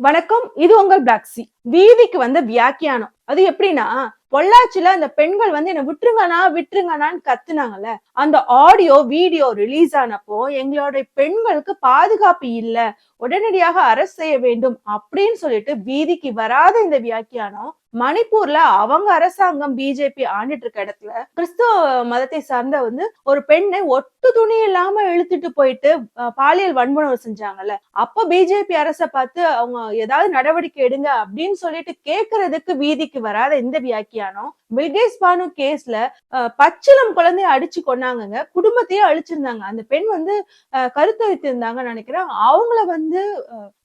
வணக்கம் இது உங்கள் பிளாக்ஸி வீதிக்கு வந்த வியாக்கியானம். அது எப்படின்னா பொள்ளாச்சியில அந்த பெண்கள் வந்து என்ன விட்டுருங்கண்ணா விட்டுருங்கண்ணான்னு கத்துனாங்கல்ல. அந்த ஆடியோ வீடியோ ரிலீஸ் ஆனப்போ எங்களுடைய பெண்களுக்கு பாதுகாப்பு இல்ல. உடனடியாக அரசு செய்ய வேண்டும் அப்படின்னு சொல்லிட்டு வீதிக்கு வராத இந்த வியாக்கியானம் மணிப்பூர்ல அவங்க அரசாங்கம் பிஜேபி ஆண்டுட்டு இருக்க இடத்துல கிறிஸ்துவ மதத்தை சார்ந்த வந்து ஒரு பெண்ணை ஒட்டு துணி இல்லாம இழுத்துட்டு போயிட்டு பாலியல் வன்புணர்வு செஞ்சாங்கல்ல. அப்ப பிஜேபி அரச பார்த்து அவங்க ஏதாவது நடவடிக்கை எடுங்க அப்படின்னு சொல்லிட்டு கேட்கறதுக்கு வீதிக்கு வராத இந்த வியாக்கியானம் பில்கேஸ் பானு கேஸ்ல அஹ், பச்சிளம் குழந்தைய அடிச்சு கொன்னாங்கங்க. குடும்பத்தையே அழிச்சிருந்தாங்க. அந்த பெண் வந்து அஹ், கருத்தரித்து இருந்தாங்கன்னு நினைக்கிறேன். அவங்கள வந்து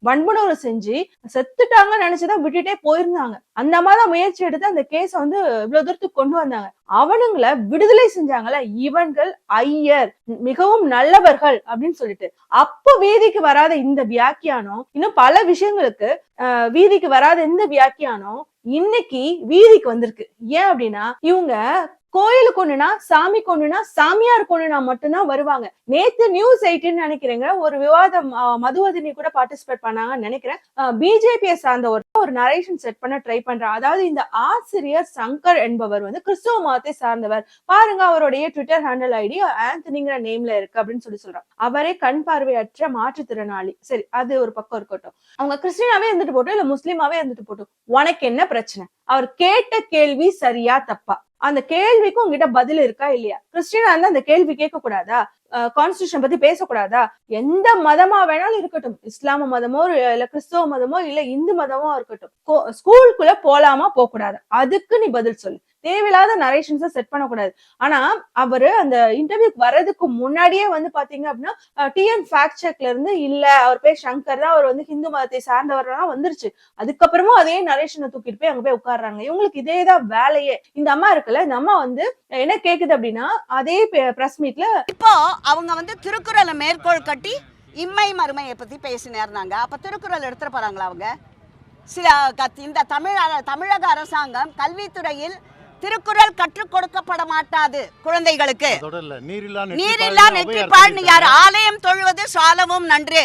வன்புணர்வு செஞ்சு செத்துட்டாங்கன்னு நினைச்சுதான் விட்டுட்டே போயிருந்தாங்க. அந்த மாதிரி முயற்சி எடுத்து அந்த கேஸ் வந்து இவ்வளவு தூரத்துக்கு கொண்டு வந்தாங்க. அவனுங்களை விடுதலை செஞ்சாங்கல்ல? இவன்கள் ஐயர் மிகவும் நல்லவர்கள் அப்படின்னு சொல்லிட்டு. அப்போ வீதிக்கு வராத இந்த வியாக்கியானம் இன்னும் பல விஷயங்களுக்கு வீதிக்கு வராத இந்த வியாக்கியானம் இன்னைக்கு வீதிக்கு வந்திருக்கு. ஏன் அப்படின்னா இவங்க கோயிலுக்கு ஒண்ணுனா சாமி கொண்டுனா சாமியார் கொண்டுனா மட்டும்தான் வருவாங்க. நேத்து நியூஸ் எயிட்டின்னு நினைக்கிறேங்க. ஒரு விவாதம் மதுவதினி கூட பார்ட்டிசிபேட் பண்ணாங்கன்னு நினைக்கிறேன். பிஜேபியை சார்ந்த ஒரு ஒரு நரேஷன் செட் பண்ண ட்ரை பண்றான் அதாவது இந்த ஆசிரியர் சங்கர் என்பவர் வந்து கிறிஸ்துவ மதத்தை சார்ந்தவர். பாருங்க அவருடைய ட்விட்டர் ஹேண்டில் ஐடி ஆந்தனிங்கிற நேம்ல இருக்கு அப்படின்னு சொல்லி சொல்றான் அவரே கண் பார்வையற்ற மாற்றுத்திறனாளி. சரி அது ஒரு பக்கம் இருக்கட்டும். அவங்க கிறிஸ்டினாவே இருந்துட்டு போட்டோம் இல்ல முஸ்லீமாவே இருந்துட்டு போட்டோம் உனக்கு என்ன பிரச்சனை? அவர் கேட்ட கேள்வி சரியா தப்பா? அந்த கேள்விக்கு உங்ககிட்ட பதில் இருக்கா இல்லையா? கிறிஸ்டினா இருந்தா அந்த கேள்வி கேட்க கூடாதா கான்ஸ்டியூஷன் பத்தி பேசக்கூடாதா? எந்த மதமா வேணாலும் இருக்கட்டும். இஸ்லாம மதமோ இல்ல கிறிஸ்துவ மதமோ இல்ல இந்து மதமோ இருக்கட்டும். கோ- ஸ்கூலுக்குள்ள போலாமா போக கூடாது அதுக்கு நீ பதில் சொல்லு. தேவையில்லாத நரேஷன்ஸை செட் பண்ணக்கூடாது. ஆனா அவரு அந்த இன்டர்வியூக்கு வர்றதுக்கு முன்னாடியே வந்து பாத்தீங்க அப்படின்னா டிஎன் ஃபேக்ட் செக்ல இருந்து இல்ல அவர் பேர் சங்கர் தான் அவர் வந்து ஹிந்து மதத்தை சார்ந்தவர்லாம் வந்துருச்சு. அதுக்கப்புறமும் அதே நரேஷனை தூக்கிட்டு போய் அங்க போய் உட்கார்றாங்க. இவங்களுக்கு இதேதான் வேலையே. இந்த அம்மா இருக்குல்ல இந்த அம்மா வந்து என்ன கேக்குது அப்படின்னா அதே பிரஸ் மீட்ல இப்போ அவங்க வந்து திருக்குறளை மேற்கோள் கட்டி இம்மை மறுமையை பத்தி பேசினேர்னாங்க அப்ப திருக்குறள் எடுத்துட்டு போறாங்களா அவங்க? சில இந்த தமிழ் தமிழக அரசாங்கம் கல்வித்துறையில் திருக்குறள் கற்றுக் கொடுக்கப்பட மாட்டாது குழந்தைகளுக்கு. நீரில்லா நீரில்லா நெற்றி பாழ்னு யார்? ஆலயம் தொழுவது சாலவும் நன்று.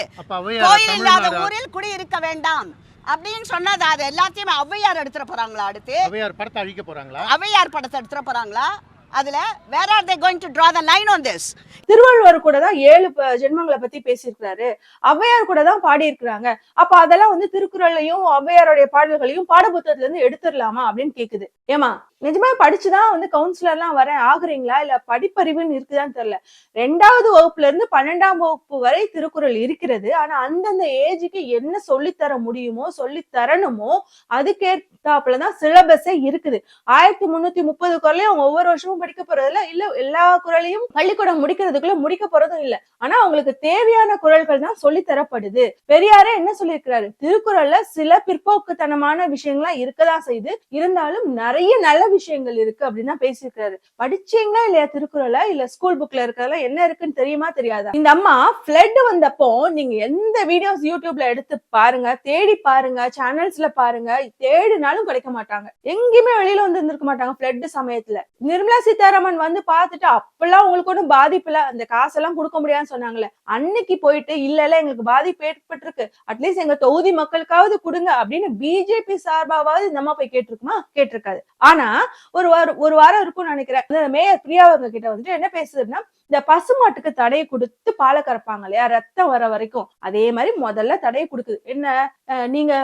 கோயில் இல்லாத ஊரில் குடியிருக்க வேண்டாம். அப்படின்னு சொன்னது அது எல்லாத்தையுமே ஔவையார் எடுத்துட்டு போறாங்களா அடுத்து? ஔவையார் படத்தை அழிக்க போறாங்களா? ஔவையார் படத்தை எடுத்துட்டு போறாங்களா? அதுல where are they going to draw the line on this Thiruvalluvar கூட தான் ஏழு ஜென்மங்களை பத்தி பேசியிருக்கிறாரு. ஔவையார் கூட தான் பாடி இருக்கிறாங்க அப்ப அதெல்லாம் வந்து திருக்குறளையும் ஔவையாருடைய பாடல்களையும் பாடப்புத்தகத்துல இருந்து எடுத்துடலாமா அப்படின்னு கேக்குது. ஏமா நிஜமா படிச்சுதான் வந்து கவுன்சிலர்லாம் வரேன். ஆகுறீங்களா? இல்ல படிப்பறிவுன்னு இருக்குதான்னு தெரியல. ரெண்டாவது வகுப்புல இருந்து பன்னெண்டாம் வகுப்பு வரை திருக்குறள் இருக்கிறது. ஆனா அந்தந்த ஏஜுக்கு என்ன சொல்லித்தர முடியுமோ சொல்லி தரணுமோ அதுக்கேற்றாப்புலதான் சிலபஸே இருக்குது. ஆயிரத்தி முன்னூத்தி முப்பது குரலையும் அவங்க ஒவ்வொரு வருஷமும் படிக்க போறதில்ல. இல்ல எல்லா குரலையும் பள்ளிக்கூடம் முடிக்கிறதுக்குள்ள முடிக்க போறதும் இல்ல. ஆனா அவங்களுக்கு தேவையான குரல்கள் தான் சொல்லி தரப்படுது பெரியாரே என்ன சொல்லியிருக்கிறாரு? திருக்குறள்ல சில பிற்போக்குத்தனமான விஷயங்கள்லாம் இருக்கதான் செய்யுது இருந்தாலும் நிறைய நல்ல விஷயங்கள் இருக்கு அப்படின்னு தான் பேசியிருக்கிறாரு. படிச்சீங்களா இல்லையா திருக்குறளை? இல்ல ஸ்கூல் புக்ல இருக்கிறதுல என்ன இருக்குன்னு தெரியுமா தெரியாதா? இந்த அம்மா பிளட் வந்தப்போ நீங்க எந்த வீடியோஸ் யூடியூப்ல எடுத்து பாருங்க தேடி பாருங்க சேனல்ஸ்ல பாருங்க தேடினாலும் கிடைக்க மாட்டாங்க. எங்கேயுமே வெளியில வந்து இருந்திருக்க மாட்டாங்க பிளட் சமயத்துல. நிர்மலா சீதாராமன் வந்து பார்த்துட்டு அப்பெல்லாம் உங்களுக்கு ஒன்றும் பாதிப்பு இல்ல அந்த காசெல்லாம் கொடுக்க முடியாதுன்னு சொன்னாங்களே அன்னைக்கு போயிட்டு இல்ல இல்ல எங்களுக்கு பாதிப்பு ஏற்பட்டிருக்கு. அட்லீஸ்ட் எங்க தொகுதி மக்களுக்காவது கொடுங்க அப்படின்னு பிஜேபி சார்பாவது இந்த அம்மா போய் கேட்டிருக்குமா? கேட்டிருக்காது. ஆனா ஒரு வாரம் ஒரு வாரம் இருக்கும்னு நினைக்கிறேன். மேயர் பிரியா அவங்க கிட்ட வந்துட்டு என்ன பேசுதுன்னா இந்த பசுமாட்டுக்கு தடையை கொடுத்து பாலை கறப்பாங்க இல்லையா? ரத்தம் வர வரைக்கும். அதே மாதிரி முதல்ல தடையை கொடுக்குது. என்ன அஹ் நீங்க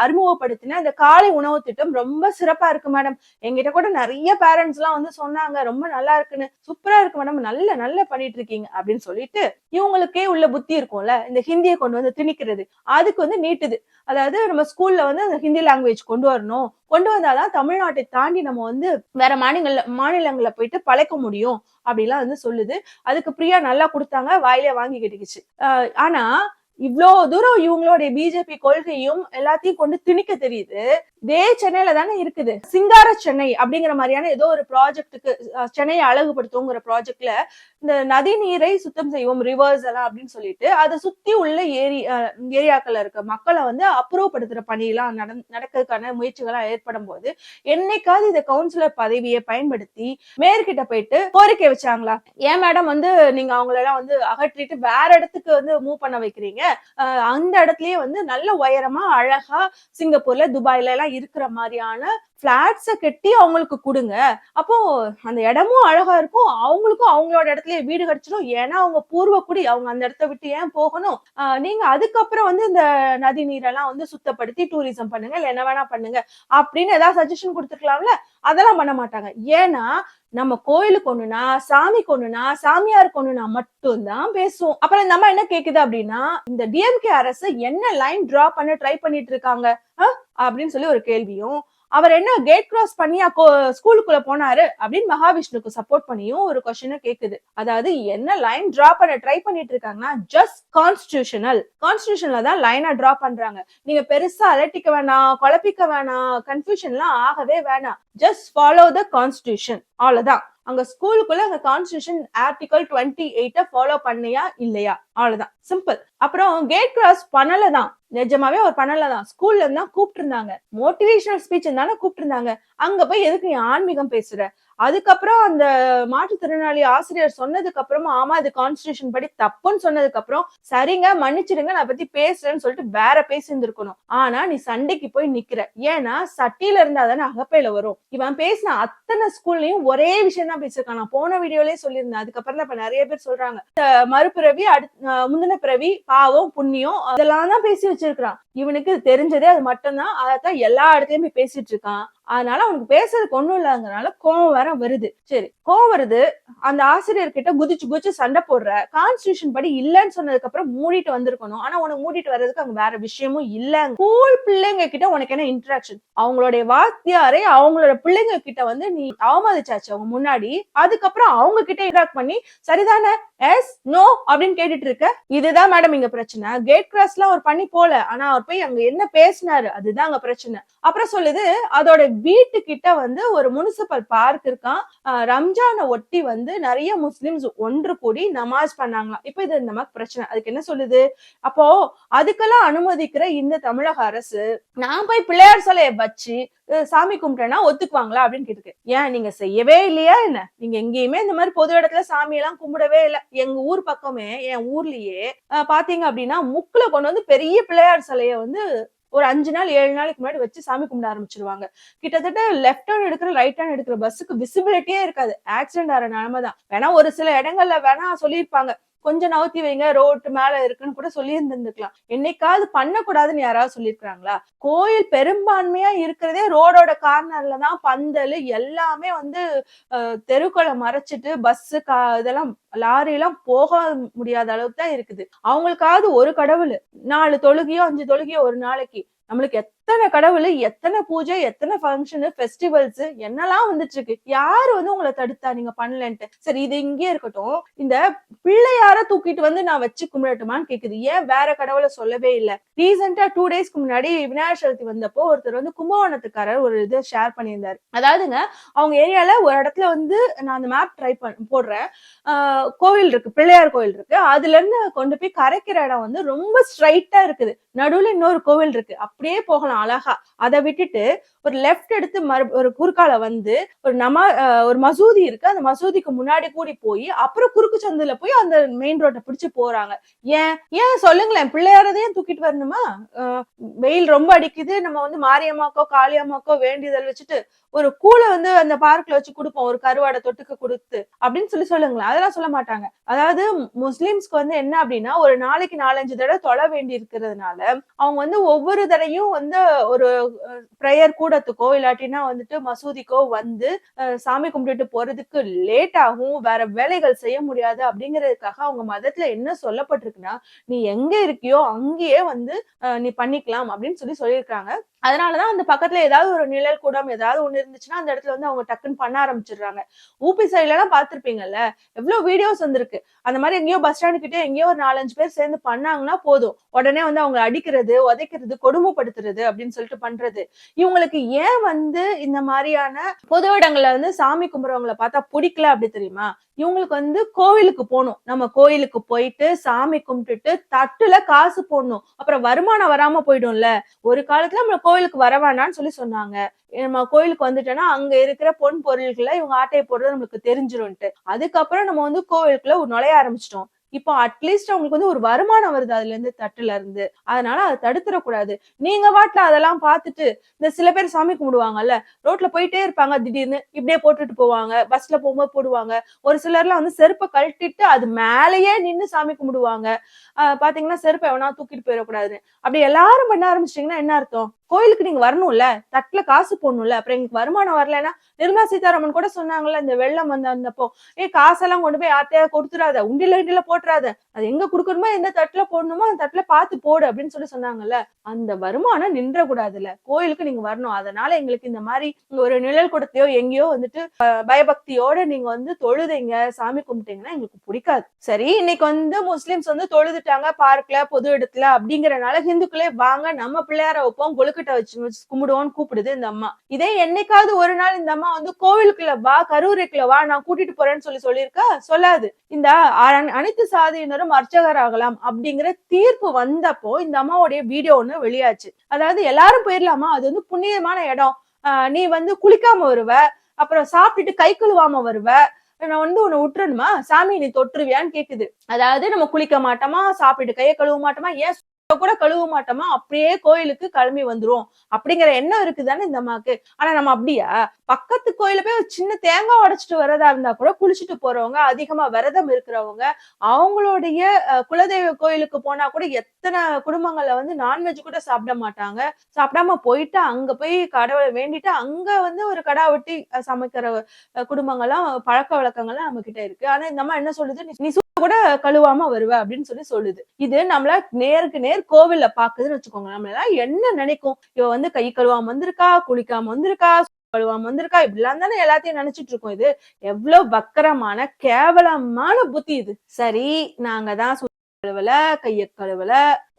அறிமுகப்படுத்தின இந்த காலை உணவு திட்டம் ரொம்ப சிறப்பா இருக்கு மேடம். எங்கிட்ட கூட நிறைய பேரண்ட்ஸ் எல்லாம் வந்து சொன்னாங்க ரொம்ப நல்லா இருக்குன்னு. சூப்பரா இருக்கு மேடம். நல்ல நல்லா பண்ணிட்டு இருக்கீங்க. அப்படின்னு சொல்லிட்டு இவங்களுக்கே உள்ள புத்தி இருக்கும்ல? இந்த ஹிந்தியை கொண்டு வந்து திணிக்கிறது. அதுக்கு வந்து நீட்டுது. அதாவது நம்ம ஸ்கூல்ல வந்து அந்த ஹிந்தி லாங்குவேஜ் கொண்டு வரணும். கொண்டு வந்தாதான் தமிழ்நாட்டை தாண்டி நம்ம வந்து வேற மாநில மாநிலங்களை போயிட்டு பழைக்க முடியும். அப்படிலாம் வந்து சொல்லுது. அதுக்கு பிரியா நல்லா கொடுத்தாங்க வாயிலே வாங்கி கட்டிக்கிச்சு. ஆனா இவ்வளோ தூரம் இவங்களுடைய பிஜேபி கொள்கையும் எல்லாத்தையும் கொண்டு திணிக்க தெரியுது. இதே சென்னையில தானே இருக்குது. சிங்கார சென்னை அப்படிங்கிற மாதிரியான ஏதோ ஒரு ப்ராஜெக்டுக்கு சென்னையை அழகுபடுத்துங்கிற ப்ராஜெக்ட்ல இந்த நதி நீரை சுத்தம் செய்வோம் ரிவர்ஸ் எல்லாம் அப்படின்னு சொல்லிட்டு அதை சுத்தி உள்ள ஏரி ஏரியாக்கள்ல இருக்க மக்களை வந்து அப்புறப்படுத்துற பணியெல்லாம் நட நடக்கிறதுக்கான முயற்சிகள்லாம் ஏற்படும் போது என்னைக்காவது இந்த கவுன்சிலர் பதவியை பயன்படுத்தி மேற்கிட்ட போயிட்டு கோரிக்கை வச்சாங்களா? ஏன் மேடம் வந்து நீங்க அவங்களெல்லாம் வந்து அகற்றிட்டு வேற இடத்துக்கு வந்து மூவ் பண்ண வைக்கிறீங்க? அந்த இடத்துலயே வந்து நல்ல உயரமா அழகா சிங்கப்பூர்ல துபாயில எல்லாம் இருக்கிற மாதிரியான ஃப்ளாட்ஸை கட்டி அவங்களுக்கு கொடுங்க. அப்போ அந்த இடமும் அழகா இருக்கும். அவங்களுக்கும் அவங்களோட இடத்துலயே வீடு கிடைச்சிடும் ஏன்னா அவங்க பூர்வக்குடி அவங்க அந்த இடத்த விட்டு ஏன் போகணும்? ஆஹ் நீங்க அதுக்கப்புறம் வந்து இந்த நதி நீரெல்லாம் வந்து சுத்தப்படுத்தி டூரிசம் பண்ணுங்க. இல்லை என்ன வேணா பண்ணுங்க. அப்படின்னு ஏதாவது சஜஷன் கொடுத்துருக்கலாம்ல? அதெல்லாம் பண்ண மாட்டாங்க. ஏன்னா நம்ம கோயிலுக்கு ஒண்ணுனா சாமி ஒண்ணுனா சாமியார் ஒண்ணுனா மட்டும்தான் பேசுவோம். அப்புறம் இந்த அம்மா என்ன கேக்குது அப்படின்னா இந்த டிஎம்கே அரசு என்ன லைன் டிரா பண்ண ட்ரை பண்ணிட்டு இருக்காங்க? அப்படின்னு சொல்லி ஒரு கேள்வியும் அவர் என்ன கேட் கிராஸ் பண்ணி ஸ்கூலுக்குள்ள போனாரு அப்படின்னு மகாவிஷ்ணுக்கு சப்போர்ட் பண்ணியும் ஒரு கொஸ்டினை கேக்குது. அதாவது என்ன லைன் டிரா பண்ண ட்ரை பண்ணிட்டு இருக்காங்கன்னா ஜஸ்ட் கான்ஸ்டியூஷனல் கான்ஸ்டியூஷன்ல தான் லைனா டிரா பண்றாங்க. நீங்க பெருசா அலட்டிக்க வேணாம் குழப்பிக்க வேணாம் கன்ஃபியூஷன்லாம் ஆகவே வேணாம். ஜஸ்ட் ஃபாலோ த கான்ஸ்டியூஷன் அவ்வளவுதான். அங்க ஸ்கூலுக்குள்ள அங்க கான்ஸ்டியூஷன் ஆர்டிகல் டுவெண்ட்டி எயிட்ட ஃபாலோ பண்ணியா இல்லையா? அவ்வளவுதான். சிம்பிள் அப்புறம் கேட் கிராஸ் பண்ணலதான். நிஜமாவே அவர் பண்ணலதான் ஸ்கூல்ல இருந்தா கூப்பிட்டு இருந்தாங்க மோட்டிவேஷனல் ஸ்பீச் தானே கூப்பிட்டு இருந்தாங்க அங்க போய் எதுக்கு நீ ஆன்மீகம் பேசுற? அதுக்கப்புறம் அந்த மாற்றுத்திறனாளி ஆசிரியர் சொன்னதுக்கு அப்புறமா ஆமா இது கான்ஸ்டியூஷன் படி தப்புன்னு சொன்னதுக்கு அப்புறம் சரிங்க மன்னிச்சிடுங்க நான் பத்தி பேசுறேன்னு சொல்லிட்டு வேற பேசியிருந்திருக்கணும். ஆனா நீ சண்டைக்கு போய் நிக்கிற. ஏன்னா சட்டியில இருந்தா தானே அகப்பையில வரும். இவன் பேசின அத்தனை ஸ்கூல்லயும் ஒரே விஷயம் தான் பேசியிருக்கான். நான் போன வீடியோலயே சொல்லியிருந்தேன். அதுக்கப்புறம் தான் இப்ப நிறைய பேர் சொல்றாங்க. மறுபிறவி அடுத்த முந்தின பிறவி பாவம் புண்ணியம் அதெல்லாம் தான் பேசி வச்சிருக்கான் இவனுக்கு தெரிஞ்சதே அது மட்டும்தான். அதைத்தான் எல்லா இடத்துலயும் போய் பேசிட்டு இருக்கான். அதனால அவனுக்கு பேசுறதுக்கு ஒன்றும் இல்லாதனால கோவம் வேற வருது. சரி கோவம் வருது. அந்த ஆசிரியர் கிட்ட குதிச்சு குதிச்சு சண்டை போடுற. கான்ஸ்டியூஷன் படி இல்லைன்னு சொன்னதுக்கு அப்புறம் மூடிட்டு வந்திருக்கணும். ஆனா உனக்கு மூடிட்டு வர்றதுக்கு அங்க வேற விஷயமும் இல்லங்க ஸ்கூல் பிள்ளைங்க கிட்ட உனக்கு என்ன இன்ட்ராக்ஷன் அவங்களுடைய வாத்தியாரை அவங்களோட பிள்ளைங்க கிட்ட வந்து நீ அவமதிச்சாச்சு அவங்க முன்னாடி. அதுக்கப்புறம் அவங்க கிட்ட இன்ட்ராக்ட் பண்ணி சரிதானே? எஸ் நோ அப்படின்னு கேட்டுட்டு இருக்க. இதுதான் மேடம் இங்க பிரச்சனை. கேட் கிராஸ் எல்லாம் அவர் பண்ணி போல. ஆனா அவர் போய் அங்க என்ன பேசினாரு? அதுதான் அங்க பிரச்சனை. அப்புறம் சொல்லுது அதோட வீட்டு கிட்ட வந்து ஒரு முனிசிபல் பார்க் இருக்கான் ரம்ஜானை ஒட்டி வந்து நிறைய முஸ்லிம்ஸ் ஒன்று கூடி நமாஸ் பண்ணாங்களாம். இப்ப இது நமக்கு பிரச்சனை. அதுக்கு என்ன சொல்லுது? அப்போ அதுக்கெல்லாம் அனுமதிக்கிற இந்த தமிழக அரசு நான் போய் பிள்ளையார் சிலையை வச்சு சாமி கும்பிட்டேன்னா ஒத்துக்குவாங்களா அப்படின்னு கேட்டுருக்கு. ஏன்? நீங்க செய்யவே இல்லையா என்ன? நீங்க எங்கேயுமே இந்த மாதிரி பொது இடத்துல சாமி எல்லாம் கும்பிடவே இல்லை. எங்க ஊர் பக்கமே என் ஊர்லயே பாத்தீங்க அப்படின்னா முக்குல கொண்டு வந்து பெரிய பிள்ளையார் சிலையை வந்து ஒரு அஞ்சு நாள் ஏழு நாளைக்கு முன்னாடி வச்சு சாமி கும்பிட ஆரம்பிச்சிருவாங்க. கிட்டத்தட்ட லெஃப்ட் ஹேண்ட் எடுக்கிற ரைட் ஹேண்ட் எடுக்கிற பஸ்ஸுக்கு விசிபிலிட்டியே இருக்காது. ஆக்சிடென்ட் ஆகிற நிலைமை தான் வேணா ஒரு சில இடங்கள்ல வேணா சொல்லியிருப்பாங்க. கொஞ்சம் நவுத்தி வைங்க ரோட்டு மேல இருக்குன்னு கூட சொல்லி இருந்திருந்துக்கலாம் என்னைக்காவது பண்ணக்கூடாதுன்னு யாராவது சொல்லியிருக்கிறாங்களா? கோயில் பெரும்பான்மையா இருக்கிறதே ரோடோட கார்னர்ல தான் பந்தல் எல்லாமே வந்து அஹ், தெருக்களை மறைச்சிட்டு பஸ் கா இதெல்லாம் லாரி எல்லாம் போக முடியாத அளவுக்கு தான் இருக்குது. அவங்களுக்காவது ஒரு கடவுள். நாலு தொழுகையோ அஞ்சு தொழுகையோ ஒரு நாளைக்கு. நம்மளுக்கு எத்தனை கடவுள் எத்தனை பூஜை எத்தனை ஃபங்க்ஷனு ஃபெஸ்டிவல்ஸ் என்னெல்லாம் வந்துட்டு இருக்கு யாரு வந்து உங்களை தடுத்தா? நீங்க பண்ணலன்ட்டு. சரி இது இங்கே இருக்கட்டும். இந்த பிள்ளையார தூக்கிட்டு வந்து நான் வச்சு கும்பிடட்டுமான்னு கேக்குது. ஏன் வேற கடவுளை சொல்லவே இல்லை? ரீசெண்டா டூ டேஸ்க்கு முன்னாடி விநாயகர் சதுர்த்தி வந்தப்போ ஒருத்தர் வந்து கும்பகோணத்துக்காரர் ஒரு இதை ஷேர் பண்ணியிருந்தாரு. அதாவதுங்க அவங்க ஏரியால ஒரு இடத்துல வந்து நான் அந்த மேப் ட்ரை பண்ண போடுறேன். கோவில் இருக்கு பிள்ளையார் கோவில் இருக்கு. அதுல இருந்து கொண்டு போய் கரைக்கிற இடம் வந்து ரொம்ப ஸ்ட்ரைட்டா இருக்குது. நடுவுல இன்னொரு கோவில் இருக்கு. அப்படியே போகலாம். அழகா. அதை விட்டுட்டு ஒரு லெஃப்ட் எடுத்து மறு ஒரு குறுக்கால வந்து ஒரு நம ஒரு மசூதி இருக்கு. அந்த மசூதிக்கு முன்னாடி கூடி போய் அப்புறம் குறுக்கு சந்துல போய் அந்த மெயின் ரோட்டை பிடிச்சு போறாங்க. ஏன்? ஏன்? சொல்லுங்களேன். பிள்ளையாரதையும் தூக்கிட்டு வரணுமா? வெயில் ரொம்ப அடிக்குது. நம்ம வந்து மாரியம்மாக்கோ காளியம்மாக்கோ வேண்டியதல் வச்சுட்டு ஒரு கூலை வந்து அந்த பார்க்ல வச்சு கொடுப்போம். ஒரு கருவாடை தொட்டுக்கு கொடுத்து. அப்படின்னு சொல்லி சொல்லுங்களேன். அதெல்லாம் சொல்ல மாட்டாங்க. அதாவது முஸ்லிம்ஸ்க்கு வந்து என்ன அப்படின்னா ஒரு நாளைக்கு நாலஞ்சு தடவை தொலை வேண்டி இருக்கிறதுனால அவங்க வந்து ஒவ்வொரு தடையும் வந்து ஒரு ப்ரேயர் கூடத்துக்கோ இல்லாட்டினா வந்துட்டு மசூதிக்கோ வந்து சாமி கும்பிட்டுட்டு போறதுக்கு லேட் ஆகும் வேற வேலைகள் செய்ய முடியாது அப்படிங்கிறதுக்காக அவங்க மதத்துல என்ன சொல்லப்பட்டிருக்குன்னா நீ எங்க இருக்கியோ அங்கேயே வந்து நீ பண்ணிக்கலாம் அப்படின்னு சொல்லி சொல்லியிருக்காங்க. அதனாலதான் அந்த பக்கத்துல ஏதாவது ஒரு நிழல் கூடம் ஏதாவது ஒண்ணு இருந்துச்சுன்னா அந்த இடத்துல வந்து அவங்க டக்குன்னு பண்ண ஆரம்பிச்சிடுறாங்க. ஊபி சைட்ல எல்லாம் பாத்திருப்பீங்கல்ல எவ்வளவு வீடியோஸ் வந்திருக்கு. அந்த மாதிரி எங்கேயோ பஸ் ஸ்டாண்டு கிட்டே எங்கேயோ ஒரு நாலஞ்சு பேர் சேர்ந்து பண்ணாங்கன்னா போதும். உடனே வந்து அவங்க அடிக்கிறது உதைக்கிறது கொடுமைப்படுத்துறது அப்படின்னு சொல்லிட்டு பண்றது. இவங்களுக்கு ஏன் வந்து இந்த மாதிரியான பொது இடங்கள்ல வந்து சாமி கும்பிடுறவங்கள பார்த்தா பிடிக்கல அப்படி தெரியுமா? இவங்களுக்கு வந்து கோவிலுக்கு போகணும். நம்ம கோயிலுக்கு போயிட்டு சாமி கும்பிட்டுட்டு தட்டுல காசு போடணும். அப்புறம் வருமானம் வராம போயிடும்ல. ஒரு காலத்துல நம்ம கோயிலுக்கு வர வேணாம்னு சொல்லி சொன்னாங்க. நம்ம கோயிலுக்கு வந்துட்டோம்னா அங்க இருக்கிற பொன் பொருள்களை இவங்க ஆட்டையை போடுறது நம்மளுக்கு தெரிஞ்சிரும்ட்டு. அதுக்கப்புறம் நம்ம வந்து கோவிலுக்குள்ள நுழைய ஆரம்பிச்சிட்டோம். இப்போ அட்லீஸ்ட் அவங்களுக்கு வந்து ஒரு வருமானம் வருது அதுல இருந்து தட்டுல இருந்து அதனால அதை தடுத்துடக்கூடாது. நீங்க வாட்டுல அதெல்லாம் பார்த்துட்டு இந்த சில பேர் சாமி கும்பிடுவாங்கல்ல ரோட்ல போயிட்டே இருப்பாங்க திடீர்னு இப்படியே போட்டுட்டு போவாங்க பஸ்ல போகும்போது போடுவாங்க. ஒரு சிலர்லாம் வந்து செருப்பை கழட்டிட்டு அது மேலேயே நின்று சாமி கும்பிடுவாங்க. பாத்தீங்கன்னா செருப்பை எவனா தூக்கிட்டு போயிடக்கூடாதுன்னு. அப்படி எல்லாரும் பண்ண ஆரம்பிச்சிட்டீங்கன்னா என்ன அர்த்தம்? கோயிலுக்கு நீங்க வரணும்ல தட்டுல காசு போடணும்ல அப்புறம் எங்களுக்கு வருமானம் வரலைன்னா நிர்மலா சீதாராமன் கூட சொன்னாங்கல்ல இந்த வெள்ளம் வந்து வந்தப்போ ஏ காசெல்லாம் கொண்டு போய் யார்ட்டையா கொடுத்துறாத உண்டில உண்டில போட்டுறாத அது எங்க கொடுக்கணுமோ எந்த தட்டுல போடணுமோ அந்த தட்டுல பார்த்து போடு அப்படின்னு சொல்லி சொன்னாங்கல்ல. அந்த வருமானம் நின்ற கூடாதுல்ல கோயிலுக்கு நீங்க வரணும். அதனால எங்களுக்கு இந்த மாதிரி ஒரு நிழல் கூடத்தையோ எங்கேயோ வந்துட்டு பயபக்தியோட நீங்க வந்து தொழுதைங்க. சாமி கும்பிட்டீங்கன்னா எங்களுக்கு பிடிக்காது. சரி இன்னைக்கு வந்து முஸ்லிம்ஸ் வந்து தொழுதுட்டாங்க பார்க்ல பொது இடத்துல அப்படிங்கறனால ஹிந்துக்களே வாங்க நம்ம பிள்ளையார வைப்போம் கொழுக்கட்டை வச்சு கும்பிடுவோம்னு கூப்பிடுது இந்த அம்மா. இதே என்னைக்காவது ஒரு நாள் இந்த அம்மா வந்து கோவிலுக்குள்ள வா கரூரைக்குள்ள வா நான் கூட்டிட்டு போறேன்னு சொல்லி சொல்லியிருக்கா? சொல்லாது. இந்த அனைத்து சாதியினரும் அர்ச்சகர் ஆகலாம் அப்படிங்கிற தீர்ப்பு வந்தப்போ இந்த அம்மாவுடைய வீடியோ ஒண்ணு வெளியாச்சு. அதாவது எல்லாரும் போயிடலாமா அது வந்து புண்ணியமான இடம். ஆஹ் நீ வந்து குளிக்காம வருவ. அப்புறம் சாப்பிட்டுட்டு கை கழுவாம வருவ. நான் வந்து உன்னை விட்டுறணுமா சாமி நீ தொற்றுவியான்னு கேக்குது. அதாவது நம்ம குளிக்க மாட்டோமா? சாப்பிட்டு கையை கழுவ மாட்டோமா? ஏன் கூட கழுவ மாட்டோமா? அப்படியே கோயிலுக்கு கிளம்பி வந்துரும் அப்படிங்கிற எண்ணம் இருக்குதானே இந்த அம்மாக்கு? ஆனா நம்ம அப்படியா? பக்கத்து கோயில போய் ஒரு சின்ன தேங்காய் உடைச்சிட்டு வரதா இருந்தா கூட குளிச்சுட்டு போறவங்க அதிகமா விரதம் இருக்கிறவங்க அவங்களுடைய அஹ், குலதெய்வ கோயிலுக்கு போனா கூட எத்தனை குடும்பங்கள்ல வந்து நான்வெஜ் கூட சாப்பிட மாட்டாங்க. சாப்பிடாம போயிட்டு அங்க போய் கடவுளை வேண்டிட்டு அங்க வந்து ஒரு கடா வெட்டி சமைக்கிற குடும்பங்கள்லாம் பழக்க வழக்கங்கள்லாம் நம்ம கிட்ட இருக்கு. ஆனா இந்த அம்மா என்ன சொல்லுது? நீ- கூட கழுவாம வருவ அப்படின்னு சொல்லி சொல்லுது. இது நம்மள நேருக்கு நேர் கோவில்ல பாக்குதுன்னு வச்சுக்கோங்க. நம்மள என்ன நினைக்கும்? இவ வந்து கை கழுவாம வந்திருக்கா குளிக்காம வந்திருக்கா கழுவாம வந்திருக்கா? இப்படிலாம் தானே எல்லாத்தையும் நினைச்சிட்டு இருக்கோம் இது. எவ்வளவு வக்கரமான கேவலமான புத்தி இது. சரி நாங்க தான் கழுவல கைய கழுவல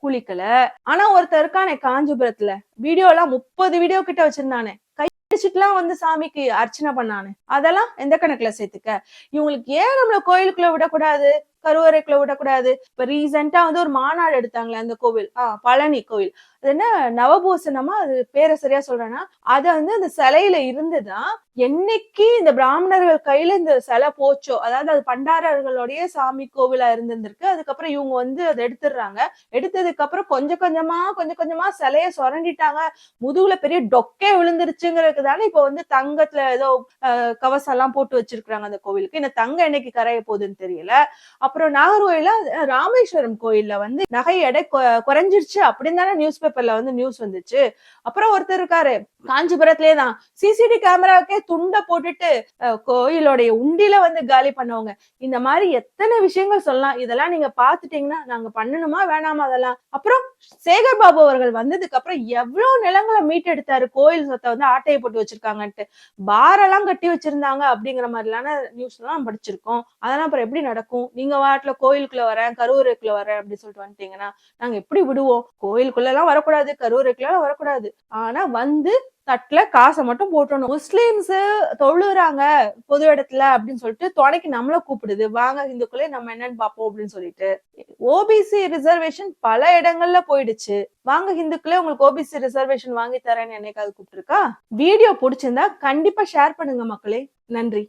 குளிக்கல. ஆனா ஒருத்தர் இருக்கானே காஞ்சிபுரத்துல. வீடியோ எல்லாம் முப்பது வீடியோ கிட்ட வச்சிருந்தானே. கை அடிச்சுட்டுலாம் வந்து சாமிக்கு அர்ச்சனை பண்ணானு. அதெல்லாம் எந்த கணக்குல சேர்த்துக்க? இவங்களுக்கு ஏன் நம்மள கோயிலுக்குள்ள விடக்கூடாது? கருவறைக்குள்ள விடக்கூடாது. இப்ப ரீசெண்டா வந்து ஒரு மாநாடு எடுத்தாங்களே அந்த கோவில். ஆஹ் பழனி கோவில். அது என்ன நவபூசணமா? அது பேரை சரியா சொல்றேன்னா அது வந்து அந்த சிலையில இருந்துதான் என்னைக்கு இந்த பிராமணர்கள் கையில இந்த சிலை போச்சோ அதாவது அது பண்டாரர்களுடைய சாமி கோவிலா இருந்திருக்கு அதுக்கப்புறம் இவங்க வந்து அதை எடுத்துடுறாங்க. எடுத்ததுக்கு அப்புறம் கொஞ்சம் கொஞ்சமா கொஞ்சம் கொஞ்சமா சிலைய சுரண்டிட்டாங்க. முதுகுல பெரிய டொக்கே விழுந்துருச்சுங்கிறதுக்கு தானே இப்ப வந்து தங்கத்துல ஏதோ அஹ், கவசம் எல்லாம் போட்டு வச்சிருக்கிறாங்க அந்த கோவிலுக்கு. இந்த தங்கம் என்னைக்கு கரைய போகுதுன்னு தெரியல. அப்புறம் நாகர்கோயில ராமேஸ்வரம் கோயில்ல வந்து நகை எடை கொ- குறைஞ்சிருச்சு அப்படின்னு தானே நியூஸ் பேப்பர் பேப்பர்ல வந்து நியூஸ் வந்துச்சு. அப்புறம் ஒருத்தர் இருக்காரு. காஞ்சிபுரத்திலே தான் சிசிடி கேமராவுக்கே துண்டை போட்டுட்டு அஹ், கோயிலோடைய உண்டில வந்து காலி பண்ணுவாங்க. இந்த மாதிரி எத்தனை விஷயங்கள் சொல்லலாம். இதெல்லாம் நீங்க பாத்துட்டீங்கன்னா நாங்க பண்ணணுமா வேணாமா அதெல்லாம். அப்புறம் சேகர் பாபு அவர்கள் வந்ததுக்கு அப்புறம் எவ்வளவு நிலங்களை மீட்டெடுத்தாரு. கோயில் சொத்தை வந்து ஆட்டையை போட்டு வச்சிருக்காங்கன்ட்டு. பாரெல்லாம் கட்டி வச்சிருந்தாங்க அப்படிங்கிற மாதிரிலான நியூஸ் எல்லாம் படிச்சிருக்கோம். அதெல்லாம் அப்புறம் எப்படி நடக்கும்? நீங்க வாட்டுல கோயிலுக்குள்ள வரேன் கரூருக்குள்ள வரேன் அப்படின்னு சொல்லிட்டு வந்துட்டீங்கன்னா நாங்க எப்படி விடுவோம்? கோயிலுக்குள்ள எல்லாம் வரக்கூடாது கரூருக்குள்ள எல்லாம் வரக்கூடாது. ஆனா வந்து தட்டுல காசை மட்டும் போட்டணும் முஸ்லீம்ஸு தொழுறாங்க பொது இடத்துல அப்படின்னு சொல்லிட்டு துணைக்கு நம்மள கூப்பிடுது. வாங்க இந்துக்குள்ளே நம்ம என்னன்னு பார்ப்போம் அப்படின்னு சொல்லிட்டு. ஓபிசி ரிசர்வேஷன் பல இடங்கள்ல போயிடுச்சு. வாங்க ஹிந்துக்களே உங்களுக்கு ஓபிசி ரிசர்வேஷன் வாங்கி தரேன்னு என்னைக்காவது கூப்பிட்டுருக்கா? வீடியோ பிடிச்சிருந்தா கண்டிப்பா ஷேர் பண்ணுங்க மக்களே. நன்றி.